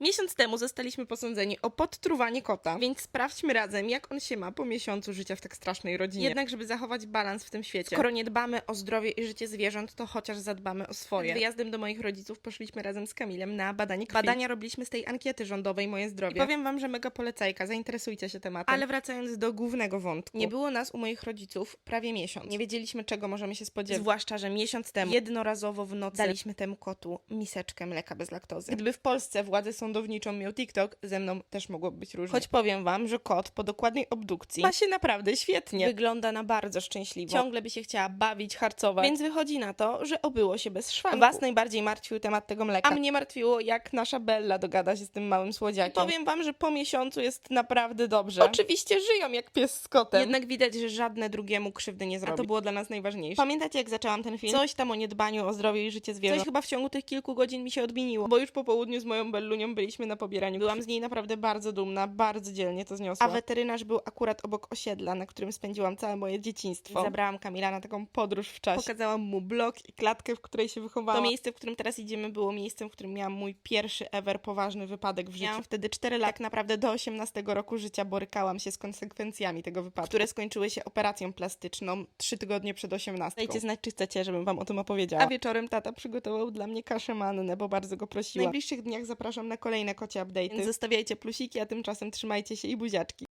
Miesiąc temu zostaliśmy posądzeni o podtruwanie kota, więc sprawdźmy razem, jak on się ma po miesiącu życia w tak strasznej rodzinie. Jednak, żeby zachować balans w tym świecie, skoro nie dbamy o zdrowie i życie zwierząt, to chociaż zadbamy o swoje. Przed wyjazdem do moich rodziców poszliśmy razem z Kamilem na badanie krwi. Badania robiliśmy z tej ankiety rządowej Moje Zdrowie. I powiem wam, że mega polecajka, zainteresujcie się tematem. Ale wracając do głównego wątku. Nie było nas u moich rodziców prawie miesiąc. Nie wiedzieliśmy, czego możemy się spodziewać. Zwłaszcza, że miesiąc temu jednorazowo w nocy daliśmy temu kotu miseczkę mleka bez laktozy. Gdyby w Polsce władzę sądowniczą miał TikTok, ze mną też mogłoby być różnie. Choć powiem wam, że kot po dokładnej obdukcji ma się naprawdę świetnie. Wygląda na bardzo szczęśliwo. Ciągle by się chciała bawić, harcować. Więc wychodzi na to, że obyło się bez szwanku. Was najbardziej martwił temat tego mleka. A mnie martwiło, jak nasza Bella dogada się z tym małym słodziakiem. Powiem wam, że po miesiącu jest naprawdę dobrze. Oczywiście żyją jak pies z kotem. Jednak widać, że żadne drugiemu krzywdy nie zrobi. A to było dla nas najważniejsze. Pamiętacie, jak zaczęłam ten film? Coś tam o niedbaniu o zdrowie i życie zwierząt. Coś chyba w ciągu tych kilku godzin mi się odmieniło, bo już po południu z moją Bellunią byliśmy na pobieraniu. Byłam z niej naprawdę bardzo dumna, bardzo dzielnie to zniosła. A weterynarz był akurat obok osiedla, na którym spędziłam całe moje dzieciństwo. Zabrałam Kamila na taką podróż w czasie. Pokazałam mu blok i klatkę, w której się wychowałam. To miejsce, w którym teraz idziemy, było miejscem, w którym miałam mój pierwszy ever poważny wypadek w życiu. Miałam wtedy 4 lat. Tak naprawdę do 18 roku życia borykałam się z konsekwencjami tego wypadku, które skończyły się operacją plastyczną 3 tygodnie przed 18. Dajcie znać, czy chcecie, żebym wam o tym opowiedziała. A wieczorem tata przygotował dla mnie kaszę mannę, bo bardzo go prosiła. W najbliższych dniach zapraszam na kolejne kocie update'y. Zostawiajcie plusiki, a tymczasem trzymajcie się i buziaczki.